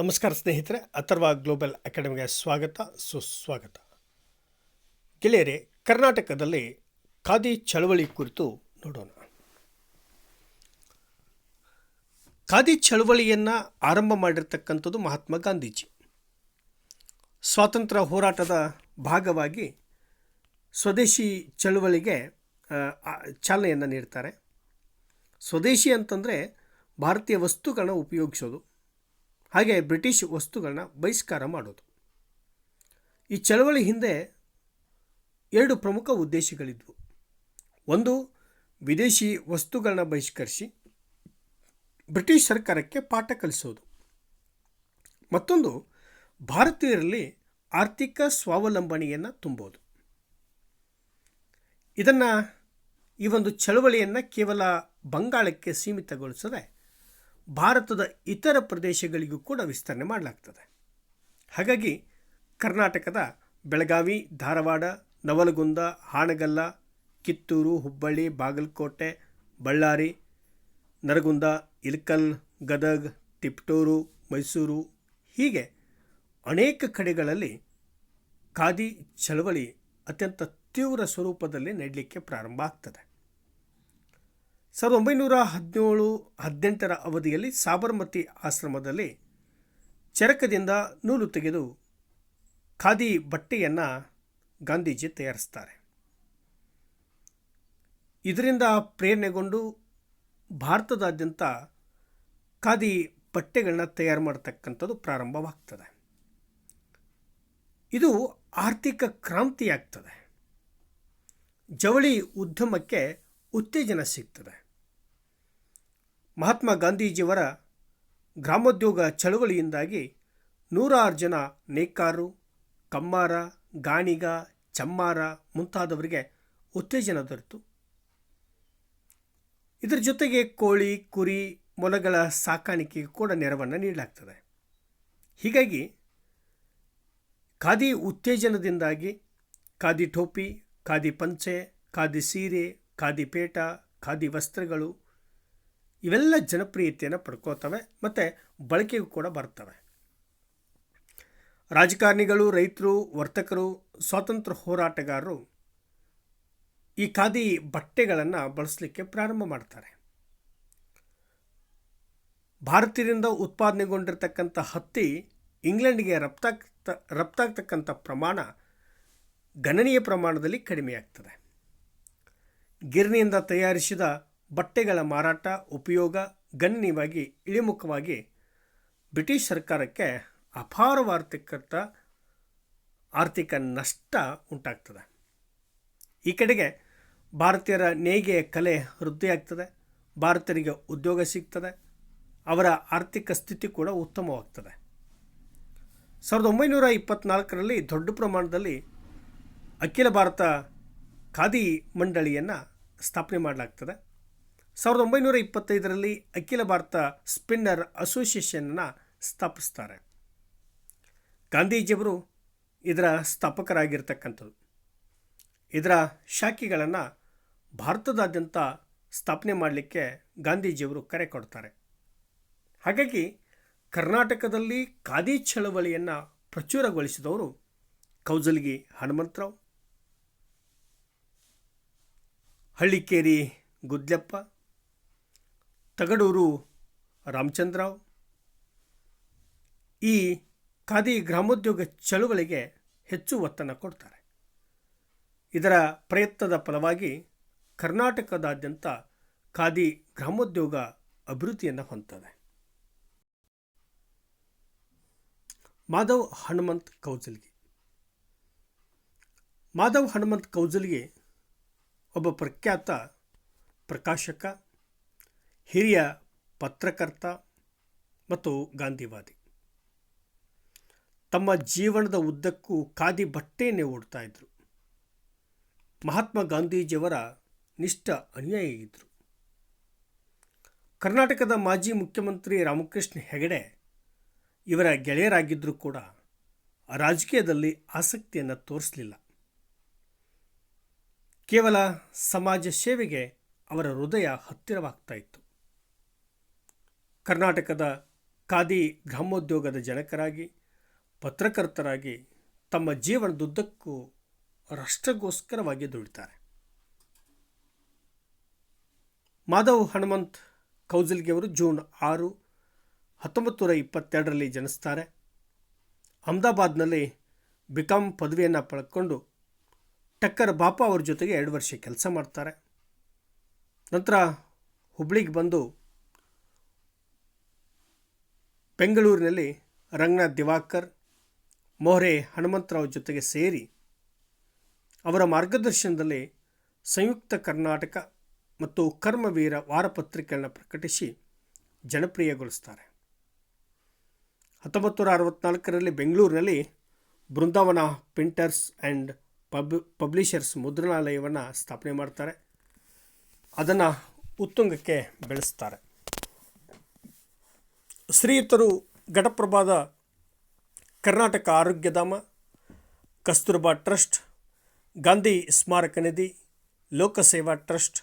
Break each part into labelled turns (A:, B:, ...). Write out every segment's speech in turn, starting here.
A: ನಮಸ್ಕಾರ ಸ್ನೇಹಿತರೆ, ಅಥರ್ವ ಗ್ಲೋಬಲ್ ಅಕಾಡೆಮಿಗೆ ಸ್ವಾಗತ, ಸುಸ್ವಾಗತ. ಗೆಳೆಯರೆ, ಕರ್ನಾಟಕದಲ್ಲಿ ಖಾದಿ ಚಳವಳಿ ಕುರಿತು ನೋಡೋಣ. ಖಾದಿ ಚಳವಳಿಯನ್ನು ಆರಂಭ ಮಾಡಿರ್ತಕ್ಕಂಥದ್ದು ಮಹಾತ್ಮ ಗಾಂಧೀಜಿ. ಸ್ವಾತಂತ್ರ್ಯ ಹೋರಾಟದ ಭಾಗವಾಗಿ ಸ್ವದೇಶಿ ಚಳವಳಿಗೆ ಚಾಲನೆಯನ್ನು ನೀಡ್ತಾರೆ. ಸ್ವದೇಶಿ ಅಂತಂದರೆ ಭಾರತೀಯ ವಸ್ತುಗಳನ್ನ ಉಪಯೋಗಿಸೋದು. ಹಾಗೆ ಬ್ರಿಟಿಷ್ ವಸ್ತುಗಳನ್ನ ಬಹಿಷ್ಕಾರ ಮಾಡೋದು. ಈ ಚಳವಳಿ ಹಿಂದೆ ಎರಡು ಪ್ರಮುಖ ಉದ್ದೇಶಗಳಿದ್ವು. ಒಂದು, ವಿದೇಶಿ ವಸ್ತುಗಳನ್ನ ಬಹಿಷ್ಕರಿಸಿ ಬ್ರಿಟಿಷ್ ಸರ್ಕಾರಕ್ಕೆ ಪಾಠ ಕಲಿಸೋದು. ಮತ್ತೊಂದು, ಭಾರತೀಯರಲ್ಲಿ ಆರ್ಥಿಕ ಸ್ವಾವಲಂಬನೆಯನ್ನು ತುಂಬೋದು. ಇದನ್ನು ಈ ಒಂದು ಚಳವಳಿಯನ್ನು ಕೇವಲ ಬಂಗಾಳಕ್ಕೆ ಸೀಮಿತಗೊಳಿಸದೆ ಭಾರತದ ಇತರ ಪ್ರದೇಶಗಳಿಗೂ ಕೂಡ ವಿಸ್ತರಣೆ ಮಾಡಲಾಗ್ತದೆ. ಹಾಗಾಗಿ ಕರ್ನಾಟಕದ ಬೆಳಗಾವಿ, ಧಾರವಾಡ, ನವಲಗುಂದ ಹಾಣಗಲ್ಲ ಕಿತ್ತೂರು, ಹುಬ್ಬಳ್ಳಿ, ಬಾಗಲಕೋಟೆ, ಬಳ್ಳಾರಿ, ನರಗುಂದ ಇಲ್ಕಲ್ ಗದಗ್, ತಿಪ್ಟೂರು, ಮೈಸೂರು ಹೀಗೆ ಅನೇಕ ಕಡೆಗಳಲ್ಲಿ ಖಾದಿ ಚಳವಳಿ ಅತ್ಯಂತ ತೀವ್ರ ಸ್ವರೂಪದಲ್ಲಿ ನಡಲಿಕ್ಕೆ ಪ್ರಾರಂಭ ಆಗ್ತದೆ. ಸಾವಿರದ ಒಂಬೈನೂರ ಹದಿನೇಳು, ಹದಿನೆಂಟರ ಅವಧಿಯಲ್ಲಿ ಸಾಬರ್ಮತಿ ಆಶ್ರಮದಲ್ಲಿ ಚರಕದಿಂದ ನೂಲು ತೆಗೆದು ಖಾದಿ ಬಟ್ಟೆಯನ್ನು ಗಾಂಧೀಜಿ ತಯಾರಿಸ್ತಾರೆ. ಇದರಿಂದ ಪ್ರೇರಣೆಗೊಂಡು ಭಾರತದಾದ್ಯಂತ ಖಾದಿ ಬಟ್ಟೆಗಳನ್ನ ತಯಾರು ಮಾಡತಕ್ಕಂಥದ್ದು ಪ್ರಾರಂಭವಾಗ್ತದೆ. ಇದು ಆರ್ಥಿಕ ಕ್ರಾಂತಿಯಾಗ್ತದೆ. ಜವಳಿ ಉದ್ಯಮಕ್ಕೆ ಉತ್ತೇಜನ ಸಿಗ್ತದೆ. ಮಹಾತ್ಮ ಗಾಂಧೀಜಿಯವರ ಗ್ರಾಮೋದ್ಯೋಗ ಚಳುವಳಿಯಿಂದಾಗಿ ನೂರಾರು ಜನ ನೇಕಾರು, ಕಮ್ಮಾರ, ಗಾಣಿಗ, ಚಮ್ಮಾರ ಮುಂತಾದವರಿಗೆ ಉತ್ತೇಜನ ದೊರೆತು. ಇದರ ಜೊತೆಗೆ ಕೋಳಿ, ಕುರಿ, ಮೊಲಗಳ ಸಾಕಾಣಿಕೆಗೆ ಕೂಡ ನೆರವನ್ನು ನೀಡಲಾಗ್ತದೆ. ಹೀಗಾಗಿ ಖಾದಿ ಉತ್ತೇಜನದಿಂದಾಗಿ ಖಾದಿ ಟೋಪಿ, ಖಾದಿ ಪಂಚೆ, ಖಾದಿ ಸೀರೆ, ಖಾದಿ ಪೇಟ, ಖಾದಿ ವಸ್ತ್ರಗಳು ಇವೆಲ್ಲ ಜನಪ್ರಿಯತೆಯನ್ನು ಪಡ್ಕೋತವೆ ಮತ್ತು ಬಳಕೆಗೂ ಕೂಡ ಬರ್ತವೆ. ರಾಜಕಾರಣಿಗಳು, ರೈತರು, ವರ್ತಕರು, ಸ್ವಾತಂತ್ರ್ಯ ಹೋರಾಟಗಾರರು ಈ ಖಾದಿ ಬಟ್ಟೆಗಳನ್ನು ಬಳಸಲಿಕ್ಕೆ ಪ್ರಾರಂಭ ಮಾಡ್ತಾರೆ. ಭಾರತದಿಂದ ಉತ್ಪಾದನೆಗೊಂಡಿರ್ತಕ್ಕಂಥ ಹತ್ತಿ ಇಂಗ್ಲೆಂಡ್ಗೆ ರಫ್ತಾಗ್ತ ರಫ್ತಾಗ್ತಕ್ಕಂಥ ಪ್ರಮಾಣ ಗಣನೀಯ ಪ್ರಮಾಣದಲ್ಲಿ ಕಡಿಮೆಯಾಗ್ತದೆ. ಗಿರಣಿಯಿಂದ ತಯಾರಿಸಿದ ಬಟ್ಟೆಗಳ ಮಾರಾಟ ಉಪಯೋಗ ಗಣ್ಯವಾಗಿ, ಇಳಿಮುಖವಾಗಿ ಬ್ರಿಟಿಷ್ ಸರ್ಕಾರಕ್ಕೆ ಅಪಾರವಾರ್ಥಿಕತ ಆರ್ಥಿಕ ನಷ್ಟ ಉಂಟಾಗ್ತದೆ. ಈ ಕಡೆಗೆ ಭಾರತೀಯರ ನೇಯ್ಗೆಯ ಕಲೆ ವೃದ್ಧಿಯಾಗ್ತದೆ ಭಾರತೀಯರಿಗೆ ಉದ್ಯೋಗ ಸಿಗ್ತದೆ, ಅವರ ಆರ್ಥಿಕ ಸ್ಥಿತಿ ಕೂಡ ಉತ್ತಮವಾಗ್ತದೆ. ಸಾವಿರದ ಒಂಬೈನೂರ ಇಪ್ಪತ್ನಾಲ್ಕರಲ್ಲಿ ದೊಡ್ಡ ಪ್ರಮಾಣದಲ್ಲಿ ಅಖಿಲ ಭಾರತ ಖಾದಿ ಮಂಡಳಿಯನ್ನು ಸ್ಥಾಪನೆ ಮಾಡಲಾಗ್ತದೆ. ಸಾವಿರದ ಒಂಬೈನೂರ ಇಪ್ಪತ್ತೈದರಲ್ಲಿ ಅಖಿಲ ಭಾರತ ಸ್ಪಿನ್ನರ್ ಅಸೋಸಿಯೇಷನ್ನ ಸ್ಥಾಪಿಸ್ತಾರೆ. ಗಾಂಧೀಜಿಯವರು ಇದರ ಸ್ಥಾಪಕರಾಗಿರ್ತಕ್ಕಂಥದ್ದು. ಇದರ ಶಾಖೆಗಳನ್ನು ಭಾರತದಾದ್ಯಂತ ಸ್ಥಾಪನೆ ಮಾಡಲಿಕ್ಕೆ ಗಾಂಧೀಜಿಯವರು ಕರೆ ಕೊಡ್ತಾರೆ. ಹಾಗಾಗಿ ಕರ್ನಾಟಕದಲ್ಲಿ ಖಾದಿ ಚಳವಳಿಯನ್ನು ಪ್ರಚುರಗೊಳಿಸಿದವರು ಕೌಜಲ್ಗಿ ಹನುಮಂತರಾವ್, ಹಳ್ಳಿಕೇರಿ ಗುದ್ಲೆಪ್ಪ ತಗಡೂರು ರಾಮಚಂದ್ರರಾವ್ ಈ ಖಾದಿ ಗ್ರಾಮೋದ್ಯೋಗ ಚಳುವಳಿಗೆ ಹೆಚ್ಚು ಒತ್ತನ್ನು ಕೊಡ್ತಾರೆ. ಇದರ ಪ್ರಯತ್ನದ ಫಲವಾಗಿ ಕರ್ನಾಟಕದಾದ್ಯಂತ ಖಾದಿ ಗ್ರಾಮೋದ್ಯೋಗ ಅಭಿವೃದ್ಧಿಯನ್ನು ಹೊಂದಿದೆ ಮಾಧವ್ ಹನುಮಂತ್ ಕೌಜಲ್ಗಿ. ಮಾಧವ್ ಹನುಮಂತ್ ಕೌಜಲ್ಗಿ ಒಬ್ಬ ಪ್ರಖ್ಯಾತ ಪ್ರಕಾಶಕ ಹಿರಿಯ ಪತ್ರಕರ್ತ ಮತ್ತು ಗಾಂಧಿವಾದಿ. ತಮ್ಮ ಜೀವನದ ಉದ್ದಕ್ಕೂ ಖಾದಿ ಬಟ್ಟೆಯನ್ನೇ ಓಡ್ತಾ ಇದ್ದರು ಮಹಾತ್ಮ ಗಾಂಧೀಜಿಯವರ ನಿಷ್ಠ ಅನುಯಾಯಿಗಿದ್ದರು ಕರ್ನಾಟಕದ ಮಾಜಿ ಮುಖ್ಯಮಂತ್ರಿ ರಾಮಕೃಷ್ಣ ಹೆಗಡೆ ಇವರ ಗೆಳೆಯರಾಗಿದ್ದರೂ ಕೂಡ ರಾಜಕೀಯದಲ್ಲಿ ಆಸಕ್ತಿಯನ್ನು ತೋರಿಸಲಿಲ್ಲ. ಕೇವಲ ಸಮಾಜ ಸೇವೆಗೆ ಅವರ ಹೃದಯ ಹತ್ತಿರವಾಗ್ತಾ ಇತ್ತು. ಕರ್ನಾಟಕದ ಖಾದಿ ಗ್ರಾಮೋದ್ಯೋಗದ ಜನಕರಾಗಿ, ಪತ್ರಕರ್ತರಾಗಿ ತಮ್ಮ ಜೀವನದುದ್ದಕ್ಕೂ ರಾಷ್ಟ್ರಗೋಸ್ಕರವಾಗಿ ದುಡಿತಾರೆ. ಮಾಧವ್ ಹನುಮಂತ್ ಕೌಜಲ್ಗಿಯವರು ಜೂನ್ ಆರು ಹತ್ತೊಂಬತ್ತು ನೂರ ಇಪ್ಪತ್ತೆರಡರಲ್ಲಿ ಜನಿಸ್ತಾರೆ. ಅಹಮದಾಬಾದ್ನಲ್ಲಿ ಬಿಕಾಮ್ ಪದವಿಯನ್ನು ಪಡ್ಕೊಂಡು ಟಕ್ಕರ್ ಬಾಪ ಅವ್ರ ಜೊತೆಗೆ ಎರಡು ವರ್ಷ ಕೆಲಸ ಮಾಡ್ತಾರೆ. ನಂತರ ಹುಬ್ಳಿಗೆ ಬಂದು ಬೆಂಗಳೂರಿನಲ್ಲಿ ರಂಗನಾಥ್ ದಿವಾಕರ್ ಮೊಹರೆ ಹನುಮಂತರಾವ್ ಜೊತೆಗೆ ಸೇರಿ ಅವರ ಮಾರ್ಗದರ್ಶನದಲ್ಲಿ ಸಂಯುಕ್ತ ಕರ್ನಾಟಕ ಮತ್ತು ಕರ್ಮವೀರ ವಾರಪತ್ರಿಕೆಗಳನ್ನು ಪ್ರಕಟಿಸಿ ಜನಪ್ರಿಯಗೊಳಿಸ್ತಾರೆ. ಹತ್ತೊಂಬತ್ತು ನೂರ ಅರವತ್ನಾಲ್ಕರಲ್ಲಿ ಬೆಂಗಳೂರಿನಲ್ಲಿ Brindavan printers and pub, publishers ಮುದ್ರಣಾಲಯವನ್ನು ಸ್ಥಾಪನೆ ಮಾಡ್ತಾರೆ. ಅದನ್ನು ಉತ್ತುಂಗಕ್ಕೆ ಬೆಳೆಸ್ತಾರೆ. ಶ್ರೀಯುತರು ಘಟಪ್ರಭಾದ ಕರ್ನಾಟಕ ಆರೋಗ್ಯಧಾಮ ಕಸ್ತೂರ್ಬಾ ಟ್ರಸ್ಟ್, ಗಾಂಧಿ ಸ್ಮಾರಕ ನಿಧಿ, ಲೋಕಸೇವಾ ಟ್ರಸ್ಟ್,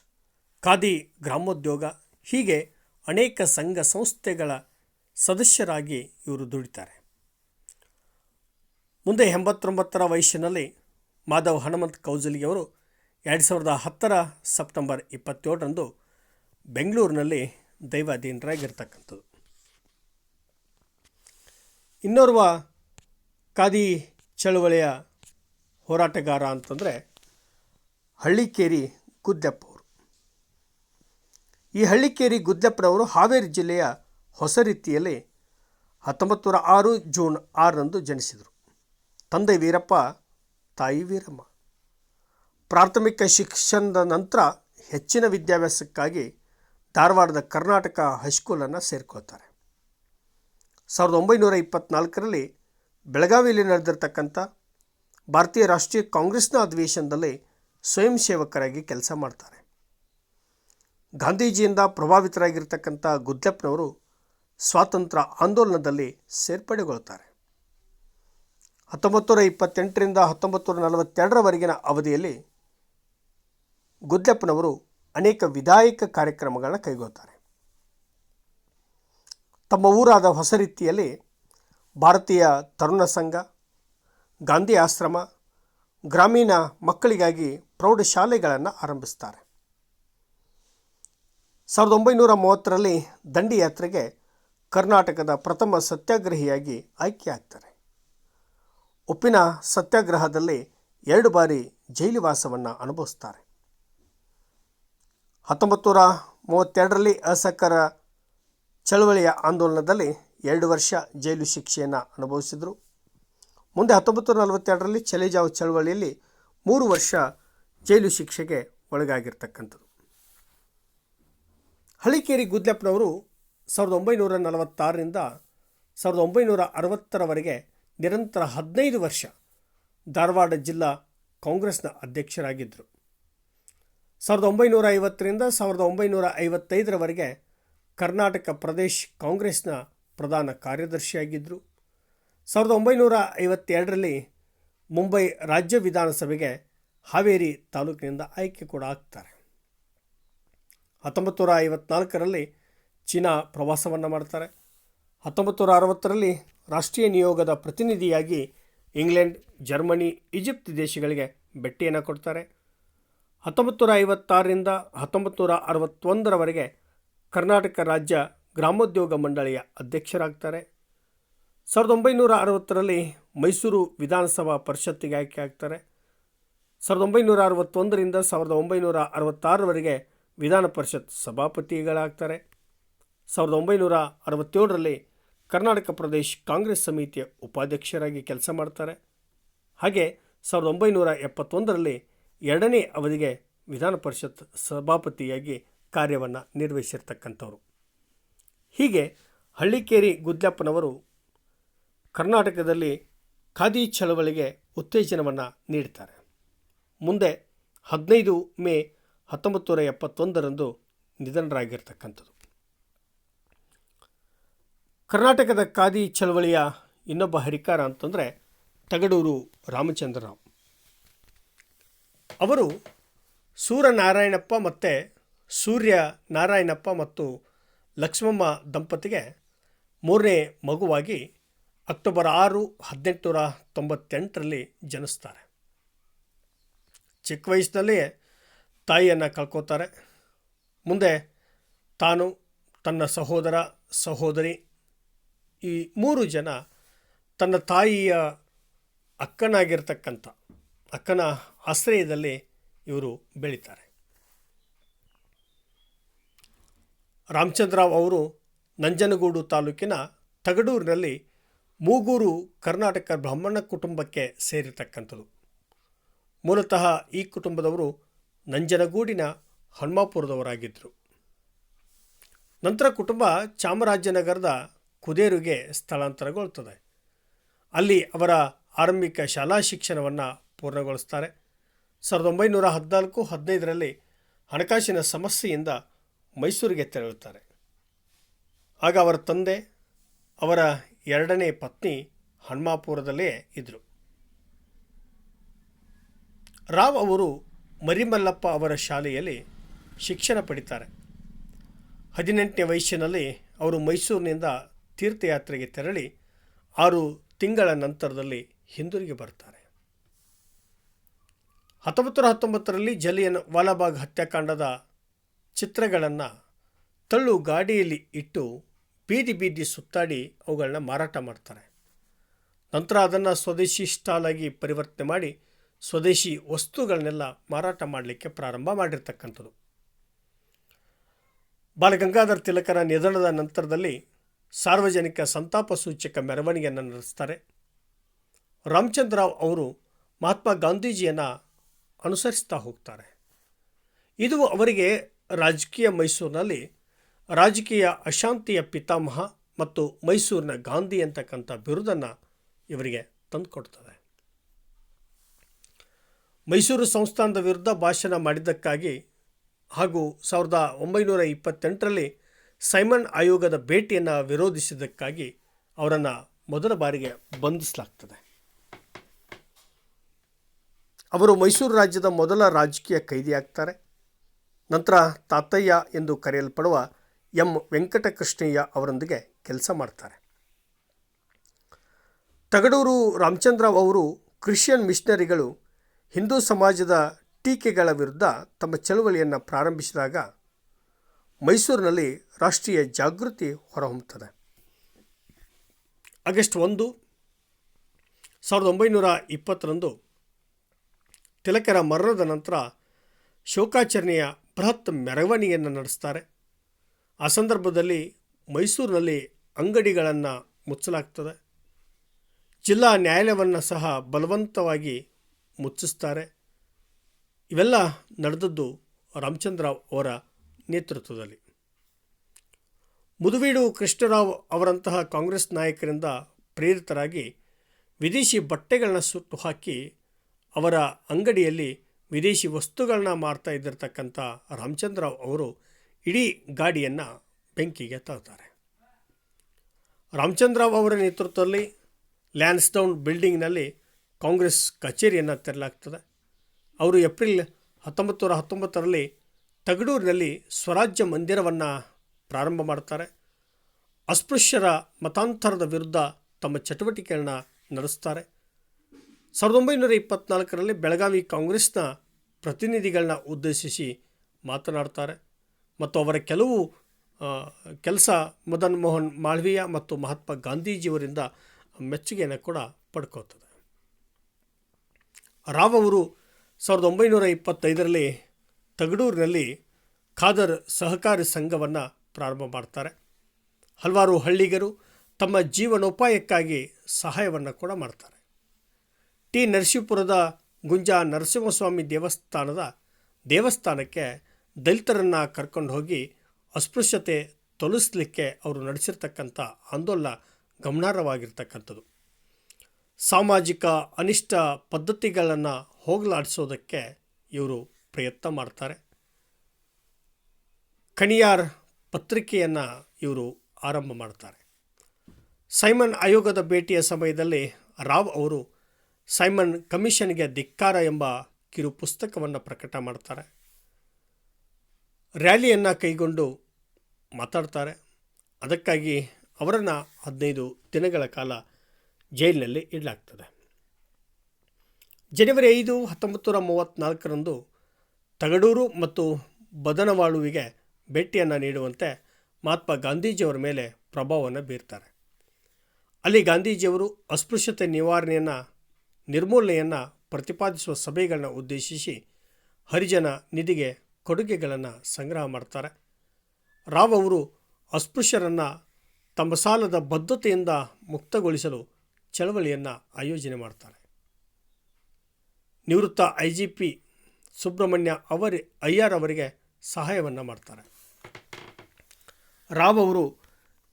A: ಖಾದಿ ಗ್ರಾಮೋದ್ಯೋಗ, ಹೀಗೆ ಅನೇಕ ಸಂಘ ಸಂಸ್ಥೆಗಳ ಸದಸ್ಯರಾಗಿ ಇವರು ದುಡಿತಾರೆ. ಮುಂದೆ ಎಂಬತ್ತೊಂಬತ್ತರ ವಯಸ್ಸಿನಲ್ಲಿ ಮಾಧವ್ ಹನುಮಂತ್ ಕೌಜಲಿಯವರು ಎರಡು ಸಾವಿರದ ಹತ್ತರ ಸೆಪ್ಟೆಂಬರ್ ಇಪ್ಪತ್ತೇಳರಂದು ಬೆಂಗಳೂರಿನಲ್ಲಿ ದೈವಾಧೀನರಾಗಿರ್ತಕ್ಕಂಥದ್ದು. ಇನ್ನೋರ್ವ ಖಾದಿ ಚಳವಳಿಯ ಹೋರಾಟಗಾರ ಅಂತಂದರೆ ಹಳ್ಳಿಕೇರಿ ಗುದ್ದೆಪ್ಪ ಅವರು ಈ ಹಳ್ಳಿಕೇರಿ ಗುದ್ದೆಪ್ಪನವರು ಹಾವೇರಿ ಜಿಲ್ಲೆಯ ಹೊಸರೀತಿಯಲ್ಲಿ ಹತ್ತೊಂಬತ್ತು ನೂರ ಆರು ಜೂನ್ ಆರರಂದು ಜನಿಸಿದರು. ತಂದೆ ವೀರಪ್ಪ, ತಾಯಿ ವೀರಮ್ಮ. ಪ್ರಾಥಮಿಕ ಶಿಕ್ಷಣದ ನಂತರ ಹೆಚ್ಚಿನ ವಿದ್ಯಾಭ್ಯಾಸಕ್ಕಾಗಿ ಧಾರವಾಡದ ಕರ್ನಾಟಕ ಹೈಸ್ಕೂಲನ್ನು ಸೇರ್ಕೋತಾರೆ ಸಾವಿರದ ಒಂಬೈನೂರ ಇಪ್ಪತ್ತ್ನಾಲ್ಕರಲ್ಲಿ ಬೆಳಗಾವಿಯಲ್ಲಿ ನಡೆದಿರ್ತಕ್ಕಂಥ ಭಾರತೀಯ ರಾಷ್ಟ್ರೀಯ ಕಾಂಗ್ರೆಸ್ನ ಅಧಿವೇಶನದಲ್ಲಿ ಸ್ವಯಂ ಸೇವಕರಾಗಿ ಕೆಲಸ ಮಾಡ್ತಾರೆ. ಗಾಂಧೀಜಿಯಿಂದ ಪ್ರಭಾವಿತರಾಗಿರ್ತಕ್ಕಂಥ ಗುದ್ದಪ್ಪನವರು ಸ್ವಾತಂತ್ರ್ಯ ಆಂದೋಲನದಲ್ಲಿ ಸೇರ್ಪಡೆಗೊಳ್ತಾರೆ ಹತ್ತೊಂಬತ್ತು ನೂರ ಇಪ್ಪತ್ತೆಂಟರಿಂದ ಹತ್ತೊಂಬತ್ತು ನೂರ ನಲವತ್ತೆರಡರವರೆಗಿನ ಅವಧಿಯಲ್ಲಿ ಗುದ್ದಪ್ಪನವರು ಅನೇಕ ವಿಧಾಯಕ ಕಾರ್ಯಕ್ರಮಗಳನ್ನ ಕೈಗೊಳ್ತಾರೆ. ತಮ್ಮ ಊರಾದ ಹೊಸರೀತಿಯಲ್ಲಿ ಭಾರತೀಯ ತರುಣ ಸಂಘ, ಗಾಂಧಿ ಆಶ್ರಮ, ಗ್ರಾಮೀಣ ಮಕ್ಕಳಿಗಾಗಿ ಪ್ರೌಢಶಾಲೆಗಳನ್ನು ಆರಂಭಿಸ್ತಾರೆ. ಸಾವಿರದ ಒಂಬೈನೂರ ಮೂವತ್ತರಲ್ಲಿ ದಂಡಿ ಯಾತ್ರೆಗೆ ಕರ್ನಾಟಕದ ಪ್ರಥಮ ಸತ್ಯಾಗ್ರಹಿಯಾಗಿ ಆಯ್ಕೆಯಾಗ್ತಾರೆ ಉಪ್ಪಿನ ಸತ್ಯಾಗ್ರಹದಲ್ಲಿ ಎರಡು ಬಾರಿ ಜೈಲುವಾಸವನ್ನು ಅನುಭವಿಸ್ತಾರೆ. ಹತ್ತೊಂಬತ್ತು ನೂರ ಮೂವತ್ತೆರಡರಲ್ಲಿ ಅಸಹಕಾರ ಚಳವಳಿಯ ಆಂದೋಲನದಲ್ಲಿ ಎರಡು ವರ್ಷ ಜೈಲು ಶಿಕ್ಷೆಯನ್ನು ಅನುಭವಿಸಿದರು. ಮುಂದೆ ಹತ್ತೊಂಬತ್ತು ನೂರ ನಲವತ್ತೆರಡರಲ್ಲಿ ಚಲೇಜಾವ್ ಚಳವಳಿಯಲ್ಲಿ ಮೂರು ವರ್ಷ ಜೈಲು ಶಿಕ್ಷೆಗೆ ಒಳಗಾಗಿರ್ತಕ್ಕಂಥದ್ದು. ಹಳಿಕೇರಿ ಗುದ್ಲೆಪ್ಪನವರು ಸಾವಿರದ ಒಂಬೈನೂರ ನಲವತ್ತಾರರಿಂದ ಸಾವಿರದ ಒಂಬೈನೂರ ಅರವತ್ತರವರೆಗೆ ನಿರಂತರ ಹದಿನೈದು ವರ್ಷ ಧಾರವಾಡ ಜಿಲ್ಲಾ ಕಾಂಗ್ರೆಸ್ನ ಅಧ್ಯಕ್ಷರಾಗಿದ್ದರು. ಸಾವಿರದ ಒಂಬೈನೂರ ಐವತ್ತರಿಂದ ಸಾವಿರದ ಒಂಬೈನೂರ ಐವತ್ತೈದರವರೆಗೆ ಕರ್ನಾಟಕ ಪ್ರದೇಶ್ ಕಾಂಗ್ರೆಸ್ನ ಪ್ರಧಾನ ಕಾರ್ಯದರ್ಶಿಯಾಗಿದ್ದರು ಸಾವಿರದ ಒಂಬೈನೂರ ಐವತ್ತೆರಡರಲ್ಲಿ ಮುಂಬೈ ರಾಜ್ಯ ವಿಧಾನಸಭೆಗೆ ಹಾವೇರಿ ತಾಲೂಕಿನಿಂದ ಆಯ್ಕೆ ಕೂಡ ಆಗ್ತಾರೆ. ಹತ್ತೊಂಬತ್ತು ನೂರ ಐವತ್ನಾಲ್ಕರಲ್ಲಿ ಚೀನಾ ಪ್ರವಾಸವನ್ನು ಮಾಡ್ತಾರೆ. ಹತ್ತೊಂಬತ್ತು ನೂರ ಅರವತ್ತರಲ್ಲಿ ರಾಷ್ಟ್ರೀಯ ನಿಯೋಗದ ಪ್ರತಿನಿಧಿಯಾಗಿ ಇಂಗ್ಲೆಂಡ್, ಜರ್ಮನಿ, ಈಜಿಪ್ಟ್ ದೇಶಗಳಿಗೆ ಭೇಟಿಯನ್ನು ಕೊಡ್ತಾರೆ. ಹತ್ತೊಂಬತ್ತು ನೂರ ಐವತ್ತಾರರಿಂದ ಹತ್ತೊಂಬತ್ತು ನೂರ ಅರವತ್ತೊಂದರವರೆಗೆ ಕರ್ನಾಟಕ ರಾಜ್ಯ ಗ್ರಾಮೋದ್ಯೋಗ ಮಂಡಳಿಯ ಅಧ್ಯಕ್ಷರಾಗ್ತಾರೆ. ಸಾವಿರದ ಒಂಬೈನೂರ ಅರವತ್ತರಲ್ಲಿ ಮೈಸೂರು ವಿಧಾನಸಭಾ ಪರಿಷತ್ತಿಗೆ ಆಯ್ಕೆ ಆಗ್ತಾರೆ. ಸಾವಿರದ ಒಂಬೈನೂರ ಅರವತ್ತೊಂದರಿಂದ ಸಾವಿರದ ಒಂಬೈನೂರ ಅರವತ್ತಾರರವರೆಗೆ ವಿಧಾನ ಪರಿಷತ್ ಸಭಾಪತಿಗಳಾಗ್ತಾರೆ. ಸಾವಿರದ ಒಂಬೈನೂರ ಅರವತ್ತೇಳರಲ್ಲಿ ಕರ್ನಾಟಕ ಪ್ರದೇಶ್ ಕಾಂಗ್ರೆಸ್ ಸಮಿತಿಯ ಉಪಾಧ್ಯಕ್ಷರಾಗಿ ಕೆಲಸ ಮಾಡ್ತಾರೆ. ಹಾಗೆ ಸಾವಿರದ ಒಂಬೈನೂರ ಎಪ್ಪತ್ತೊಂದರಲ್ಲಿ ಎರಡನೇ ಅವಧಿಗೆ ವಿಧಾನ ಪರಿಷತ್ ಸಭಾಪತಿಯಾಗಿ ಕಾರ್ಯವನ್ನು ನಿರ್ವಹಿಸಿರ್ತಕ್ಕಂಥವ್ರು. ಹೀಗೆ ಹಳ್ಳಿಕೇರಿ ಗುದ್ಲಪ್ಪನವರು ಕರ್ನಾಟಕದಲ್ಲಿ ಖಾದಿ ಚಳವಳಿಗೆ ಉತ್ತೇಜನವನ್ನು ನೀಡ್ತಾರೆ. ಮುಂದೆ ಹದಿನೈದು ಮೇ ಹತ್ತೊಂಬತ್ತು ನೂರ ಎಪ್ಪತ್ತೊಂದರಂದು ನಿಧನರಾಗಿರ್ತಕ್ಕಂಥದ್ದು. ಕರ್ನಾಟಕದ ಖಾದಿ ಚಳವಳಿಯ ಇನ್ನೊಬ್ಬ ಹರಿಕಾರ ಅಂತಂದರೆ ತಗಡೂರು ರಾಮಚಂದ್ರರಾವ್. ಅವರು ಸೂರ್ಯನಾರಾಯಣಪ್ಪ ಮತ್ತು ಸೂರ್ಯ, ನಾರಾಯಣಪ್ಪ ಮತ್ತು ಲಕ್ಷ್ಮಮ್ಮ ದಂಪತಿಗೆ ಮೂರನೇ ಮಗುವಾಗಿ ಅಕ್ಟೋಬರ್ ಆರು, ಹದಿನೆಂಟುನೂರ ತೊಂಬತ್ತೆಂಟರಲ್ಲಿ ಜನಿಸ್ತಾರೆ. ಚಿಕ್ಕ ವಯಸ್ಸಿನಲ್ಲಿಯೇ ತಾಯಿಯನ್ನು ಕಳ್ಕೋತಾರೆ ಮುಂದೆ ತಾನು ತನ್ನ ಸಹೋದರ, ಸಹೋದರಿ ಈ ಮೂರು ಜನ ತನ್ನ ತಾಯಿಯ ಅಕ್ಕನಾಗಿರ್ತಕ್ಕಂಥ, ಅಕ್ಕನ ಆಶ್ರಯದಲ್ಲಿ ಇವರು ಬೆಳೀತಾರೆ. ರಾಮಚಂದ್ರರಾವ್ ಅವರು ನಂಜನಗೂಡು ತಾಲೂಕಿನ ತಗಡೂರಿನಲ್ಲಿ ಮೂಗೂರು ಕರ್ನಾಟಕ ಬ್ರಾಹ್ಮಣ ಕುಟುಂಬಕ್ಕೆ ಸೇರಿರ್ತಕ್ಕಂಥದ್ದು. ಮೂಲತಃ ಈ ಕುಟುಂಬದವರು ನಂಜನಗೂಡಿನ ಹನುಮಾಪುರದವರಾಗಿದ್ದರು. ನಂತರ ಕುಟುಂಬ ಚಾಮರಾಜನಗರದ ಕುದೇರುಗೆ ಸ್ಥಳಾಂತರಗೊಳ್ತದೆ. ಅಲ್ಲಿ ಅವರ ಆರಂಭಿಕ ಶಾಲಾ ಶಿಕ್ಷಣವನ್ನು ಪೂರ್ಣಗೊಳಿಸ್ತಾರೆ. ಸಾವಿರದ ಒಂಬೈನೂರ ಹದಿನಾಲ್ಕು ಹದಿನೈದರಲ್ಲಿ ಹಣಕಾಸಿನ ಸಮಸ್ಯೆಯಿಂದ ಮೈಸೂರಿಗೆ ತೆರಳುತ್ತಾರೆ. ಆಗ ಅವರ ತಂದೆ ಅವರ ಎರಡನೇ ಪತ್ನಿ ಹನುಮಾಪುರದಲ್ಲೇ ಇದ್ದರು ರಾವ್ ಅವರು ಮರಿಮಲ್ಲಪ್ಪ ಅವರ ಶಾಲೆಯಲ್ಲಿ ಶಿಕ್ಷಣ ಪಡಿತಾರೆ. ಹದಿನೆಂಟನೇ ವಯಸ್ಸಿನಲ್ಲಿ ಅವರು ಮೈಸೂರಿನಿಂದ ತೀರ್ಥಯಾತ್ರೆಗೆ ತೆರಳಿ ಆರು ತಿಂಗಳ ನಂತರದಲ್ಲಿ ಹಿಂದಿರುಗಿ ಬರ್ತಾರೆ ಹತ್ತೊಂಬತ್ತು ಹತ್ತೊಂಬತ್ತರಲ್ಲಿ ಜಲಿಯನ್ ವಾಲಾಬಾಗ್ ಹತ್ಯಾಕಾಂಡದ ಚಿತ್ರಗಳನ್ನು ತಳ್ಳು ಗಾಡಿಯಲ್ಲಿ ಇಟ್ಟು ಬೀದಿ ಬೀದಿ ಸುತ್ತಾಡಿ ಅವುಗಳನ್ನ ಮಾರಾಟ ಮಾಡ್ತಾರೆ. ನಂತರ ಅದನ್ನು ಸ್ವದೇಶಿ ಸ್ಟಾಲ್ ಆಗಿ ಪರಿವರ್ತನೆ ಮಾಡಿ ಸ್ವದೇಶಿ ವಸ್ತುಗಳನ್ನೆಲ್ಲ ಮಾರಾಟ ಮಾಡಲಿಕ್ಕೆ ಪ್ರಾರಂಭ ಮಾಡಿರ್ತಕ್ಕಂಥದ್ದು. ಬಾಲಗಂಗಾಧರ್ ತಿಲಕರ ನಿಧನದ ನಂತರದಲ್ಲಿ ಸಾರ್ವಜನಿಕ ಸಂತಾಪ ಸೂಚಕ ಮೆರವಣಿಗೆಯನ್ನು ನಡೆಸ್ತಾರೆ. ರಾಮಚಂದ್ರರಾವ್ ಅವರು ಮಹಾತ್ಮ ಗಾಂಧೀಜಿಯನ್ನು ಅನುಸರಿಸ್ತಾ ಹೋಗ್ತಾರೆ. ಇದು ಅವರಿಗೆ ರಾಜಕೀಯ ಮೈಸೂರಿನಲ್ಲಿ ರಾಜಕೀಯ ಅಶಾಂತಿಯ ಪಿತಾಮಹ ಮತ್ತು ಮೈಸೂರಿನ ಗಾಂಧಿ ಅಂತಕ್ಕಂಥ ಬಿರುದನ್ನು ಇವರಿಗೆ ತಂದುಕೊಡ್ತದೆ. ಮೈಸೂರು ಸಂಸ್ಥಾನದ ವಿರುದ್ಧ ಭಾಷಣ ಮಾಡಿದ್ದಕ್ಕಾಗಿ ಹಾಗೂ ಸಾವಿರದ ಒಂಬೈನೂರ ಇಪ್ಪತ್ತೆಂಟರಲ್ಲಿ ಸೈಮನ್ ಆಯೋಗದ ಭೇಟಿಯನ್ನು ವಿರೋಧಿಸಿದ್ದಕ್ಕಾಗಿ ಅವರನ್ನು ಮೊದಲ ಬಾರಿಗೆ ಬಂಧಿಸಲಾಗ್ತದೆ. ಅವರು ಮೈಸೂರು ರಾಜ್ಯದ ಮೊದಲ ರಾಜಕೀಯ ಕೈದಿಯಾಗ್ತಾರೆ. ನಂತರ ತಾತಯ್ಯ ಎಂದು ಕರೆಯಲ್ಪಡುವ ಎಂ. ವೆಂಕಟಕೃಷ್ಣಯ್ಯ ಅವರೊಂದಿಗೆ ಕೆಲಸ ಮಾಡ್ತಾರೆ. ತಗಡೂರು ರಾಮಚಂದ್ರ ಅವರು ಕ್ರಿಶ್ಚಿಯನ್ ಮಿಷನರಿಗಳು ಹಿಂದೂ ಸಮಾಜದ ಟೀಕೆಗಳ ವಿರುದ್ಧ ತಮ್ಮ ಚಳುವಳಿಯನ್ನು ಪ್ರಾರಂಭಿಸಿದಾಗ ಮೈಸೂರಿನಲ್ಲಿ ರಾಷ್ಟ್ರೀಯ ಜಾಗೃತಿ ಹೊರಹೊಮ್ಮುತ್ತದೆ. ಆಗಸ್ಟ್ ಒಂದು, ಸಾವಿರದ ಒಂಬೈನೂರ ಇಪ್ಪತ್ತರಂದು ತಿಲಕರ ಮರಣದ ನಂತರ ಶೋಕಾಚರಣೆಯ ಬೃಹತ್ ಮೆರವಣಿಗೆಯನ್ನು ನಡೆಸ್ತಾರೆ. ಆ ಸಂದರ್ಭದಲ್ಲಿ ಮೈಸೂರಿನಲ್ಲಿ ಅಂಗಡಿಗಳನ್ನು ಮುಚ್ಚಲಾಗ್ತದೆ. ಜಿಲ್ಲಾ ನ್ಯಾಯಾಲಯವನ್ನು ಸಹ ಬಲವಂತವಾಗಿ ಮುಚ್ಚಿಸ್ತಾರೆ. ಇವೆಲ್ಲ ನಡೆದದ್ದು ರಾಮಚಂದ್ರ ಅವರ ನೇತೃತ್ವದಲ್ಲಿ. ಮುದುವೀಡು ಕೃಷ್ಣರಾವ್ ಅವರಂತಹ ಕಾಂಗ್ರೆಸ್ ನಾಯಕರಿಂದ ಪ್ರೇರಿತರಾಗಿ ವಿದೇಶಿ ಬಟ್ಟೆಗಳನ್ನ ಸುಟ್ಟು ಹಾಕಿ ಅವರ ಅಂಗಡಿಯಲ್ಲಿ ವಿದೇಶಿ ವಸ್ತುಗಳನ್ನ ಮಾರ್ತಾ ಇದ್ದಿರ್ತಕ್ಕಂಥ ರಾಮಚಂದ್ರರಾವ್ ಅವರು ಇಡೀ ಗಾಡಿಯನ್ನು ಬೆಂಕಿಗೆ ತರ್ತಾರೆ ರಾಮಚಂದ್ರರಾವ್ ಅವರ ನೇತೃತ್ವದಲ್ಲಿ ಲ್ಯಾನ್ಸ್ಡೌನ್ ಬಿಲ್ಡಿಂಗ್ನಲ್ಲಿ ಕಾಂಗ್ರೆಸ್ ಕಚೇರಿಯನ್ನು ತೆರಲಾಗ್ತದೆ ಅವರು ಏಪ್ರಿಲ್ ಹತ್ತೊಂಬತ್ತು ನೂರ ಹತ್ತೊಂಬತ್ತರಲ್ಲಿ ತಗಡೂರಿನಲ್ಲಿ ಸ್ವರಾಜ್ಯ ಮಂದಿರವನ್ನು ಪ್ರಾರಂಭ ಮಾಡ್ತಾರೆ. ಅಸ್ಪೃಶ್ಯರ ಮತಾಂತರದ ವಿರುದ್ಧ ತಮ್ಮ ಚಟುವಟಿಕೆಗಳನ್ನ ನಡೆಸ್ತಾರೆ. ಸಾವಿರದ ಒಂಬೈನೂರ ಇಪ್ಪತ್ನಾಲ್ಕರಲ್ಲಿ ಬೆಳಗಾವಿ ಕಾಂಗ್ರೆಸ್ನ ಪ್ರತಿನಿಧಿಗಳನ್ನ ಉದ್ದೇಶಿಸಿ ಮಾತನಾಡ್ತಾರೆ. ಮತ್ತು ಅವರ ಕೆಲವು ಕೆಲಸ ಮದನ್ ಮೋಹನ್ ಮಾಳ್ವೀಯ ಮತ್ತು ಮಹಾತ್ಮ ಗಾಂಧೀಜಿಯವರಿಂದ ಮೆಚ್ಚುಗೆಯನ್ನು ಕೂಡ ಪಡ್ಕೋತದೆ. ರಾವ್ ಅವರು ಸಾವಿರದ ಒಂಬೈನೂರ ಇಪ್ಪತ್ತೈದರಲ್ಲಿ ತಗಡೂರಿನಲ್ಲಿ ಖಾದರ್ ಸಹಕಾರಿ ಸಂಘವನ್ನು ಪ್ರಾರಂಭ ಮಾಡ್ತಾರೆ. ಹಲವಾರು ಹಳ್ಳಿಗರು ತಮ್ಮ ಜೀವನೋಪಾಯಕ್ಕಾಗಿ ಸಹಾಯವನ್ನು ಕೂಡ ಮಾಡ್ತಾರೆ. ಟಿ ನರಸೀಪುರದ ಗುಂಜಾ ನರಸಿಂಹಸ್ವಾಮಿ ದೇವಸ್ಥಾನದ ದೇವಸ್ಥಾನಕ್ಕೆ ದಲಿತರನ್ನು ಕರ್ಕೊಂಡು ಹೋಗಿ ಅಸ್ಪೃಶ್ಯತೆ ತೊಲಗಿಸ್ಲಿಕ್ಕೆ ಅವರು ನಡೆಸಿರ್ತಕ್ಕಂಥ ಆಂದೋಲನ ಗಮನಾರ್ಹವಾಗಿರ್ತಕ್ಕಂಥದ್ದು. ಸಾಮಾಜಿಕ ಅನಿಷ್ಟ ಪದ್ಧತಿಗಳನ್ನು ಹೋಗಲಾಡಿಸೋದಕ್ಕೆ ಇವರು ಪ್ರಯತ್ನ ಮಾಡ್ತಾರೆ. ಕಣಿಯಾರ್ ಪತ್ರಿಕೆಯನ್ನು ಇವರು ಆರಂಭ ಮಾಡ್ತಾರೆ. ಸೈಮನ್ ಆಯೋಗದ ಭೇಟಿಯ ಸಮಯದಲ್ಲಿ ರಾವ್ ಅವರು ಸೈಮನ್ ಕಮಿಷನ್ಗೆ ಧಿಕ್ಕಾರ ಎಂಬ ಕಿರು ಪುಸ್ತಕವನ್ನು ಪ್ರಕಟ ಮಾಡ್ತಾರೆ. ರ್ಯಾಲಿಯನ್ನು ಕೈಗೊಂಡು ಮಾತಾಡ್ತಾರೆ. ಅದಕ್ಕಾಗಿ ಅವರನ್ನು ಹದಿನೈದು ದಿನಗಳ ಕಾಲ ಜೈಲಿನಲ್ಲಿ ಇಡಲಾಗ್ತದೆ. ಜನವರಿ ಐದು ಹತ್ತೊಂಬತ್ತು ನೂರ ಮೂವತ್ತ್ನಾಲ್ಕರಂದು ತಗಡೂರು ಮತ್ತು ಬದನವಾಳುವಿಗೆ ಭೇಟಿಯನ್ನು ನೀಡುವಂತೆ ಮಹಾತ್ಮ ಗಾಂಧೀಜಿಯವರ ಮೇಲೆ ಪ್ರಭಾವವನ್ನು ಬೀರ್ತಾರೆ. ಅಲ್ಲಿ ಗಾಂಧೀಜಿಯವರು ಅಸ್ಪೃಶ್ಯತೆ ನಿವಾರಣೆಯನ್ನು ನಿರ್ಮೂಲನೆಯನ್ನು ಪ್ರತಿಪಾದಿಸುವ ಸಭೆಗಳನ್ನ ಉದ್ದೇಶಿಸಿ ಹರಿಜನ ನಿಧಿಗೆ ಕೊಡುಗೆಗಳನ್ನು ಸಂಗ್ರಹ ಮಾಡ್ತಾರೆ. ರಾವ್ ಅವರು ಅಸ್ಪೃಶ್ಯರನ್ನು ತಮ್ಮ ಸಾಲದ ಬದ್ಧತೆಯಿಂದ ಮುಕ್ತಗೊಳಿಸಲು ಚಳವಳಿಯನ್ನು ಆಯೋಜನೆ ಮಾಡ್ತಾರೆ. ನಿವೃತ್ತ ಐ ಜಿ ಪಿ ಸುಬ್ರಹ್ಮಣ್ಯ ಅವರಿ ಅಯ್ಯರ್ ಅವರಿಗೆ ಸಹಾಯವನ್ನು ಮಾಡ್ತಾರೆ. ರಾವ್ ಅವರು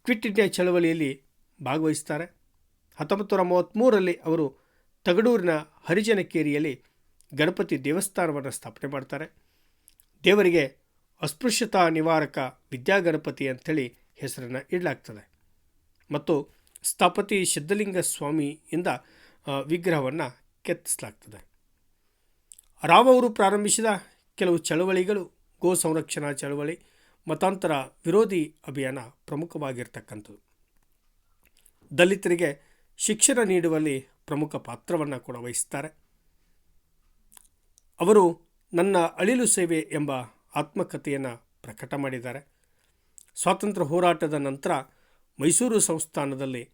A: ಕ್ವಿಟ್ ಇಂಡಿಯಾ ಚಳವಳಿಯಲ್ಲಿ ಭಾಗವಹಿಸ್ತಾರೆ. ಹತ್ತೊಂಬತ್ತು ನೂರ ಮೂವತ್ತ್ಮೂರರಲ್ಲಿ ಅವರು ತಗಡೂರಿನ ಹರಿಜನಕೇರಿಯಲ್ಲಿ ಗಣಪತಿ ದೇವಸ್ಥಾನವನ್ನು ಸ್ಥಾಪನೆ ಮಾಡ್ತಾರೆ. ದೇವರಿಗೆ ಅಸ್ಪೃಶ್ಯತಾ ನಿವಾರಕ ವಿದ್ಯಾಗಣಪತಿ ಅಂಥೇಳಿ ಹೆಸರನ್ನು ಇಡಲಾಗ್ತದೆ. ಮತ್ತು ಸ್ಥಾಪತಿ ಸಿದ್ಧಲಿಂಗ ಸ್ವಾಮಿಯಿಂದ ವಿಗ್ರಹವನ್ನು ಕೆತ್ತಿಸಲಾಗ್ತದೆ. ರಾವ್ ಅವರು ಪ್ರಾರಂಭಿಸಿದ ಕೆಲವು ಚಳವಳಿಗಳು ಗೋ ಸಂರಕ್ಷಣಾ ಚಳವಳಿ, ಮತಾಂತರ ವಿರೋಧಿ ಅಭಿಯಾನ ಪ್ರಮುಖವಾಗಿರ್ತಕ್ಕಂಥದ್ದು. ದಲಿತರಿಗೆ ಶಿಕ್ಷಣ ನೀಡುವಲ್ಲಿ ಪ್ರಮುಖ ಪಾತ್ರವನ್ನು ಕೂಡ ವಹಿಸ್ತಾರೆ. ಅವರು ನನ್ನ ಅಳಿಲು ಸೇವೆ ಎಂಬ ಆತ್ಮಕಥೆಯನ್ನು ಪ್ರಕಟ ಮಾಡಿದ್ದಾರೆ. ಸ್ವಾತಂತ್ರ್ಯ ಹೋರಾಟದ ನಂತರ ಮೈಸೂರು ಸಂಸ್ಥಾನದಲ್ಲಿ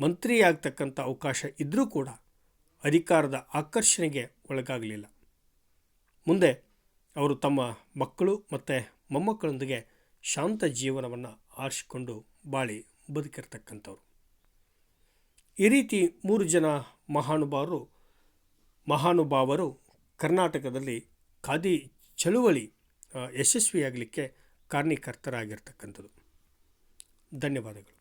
A: ಮಂತ್ರಿಯಾಗ್ತಕ್ಕಂಥ ಅವಕಾಶ ಇದ್ದರೂ ಕೂಡ ಅಧಿಕಾರದ ಆಕರ್ಷಣೆಗೆ ಒಳಗಾಗಲಿಲ್ಲ. ಮುಂದೆ ಅವರು ತಮ್ಮ ಮಕ್ಕಳು ಮತ್ತು ಮೊಮ್ಮಕ್ಕಳೊಂದಿಗೆ ಶಾಂತ ಜೀವನವನ್ನು ಆರಿಸಿಕೊಂಡು ಬಾಳಿ ಬದುಕಿರ್ತಕ್ಕಂಥವ್ರು. ಈ ರೀತಿ ಮೂರು ಜನ ಮಹಾನುಭಾವರು ಮಹಾನುಭಾವರು ಕರ್ನಾಟಕದಲ್ಲಿ ಖಾದಿ ಚಳುವಳಿ ಯಶಸ್ವಿಯಾಗಲಿಕ್ಕೆ ಕಾರಣೀಕರ್ತರಾಗಿರ್ತಕ್ಕಂಥದ್ದು ಧನ್ಯವಾದಗಳು.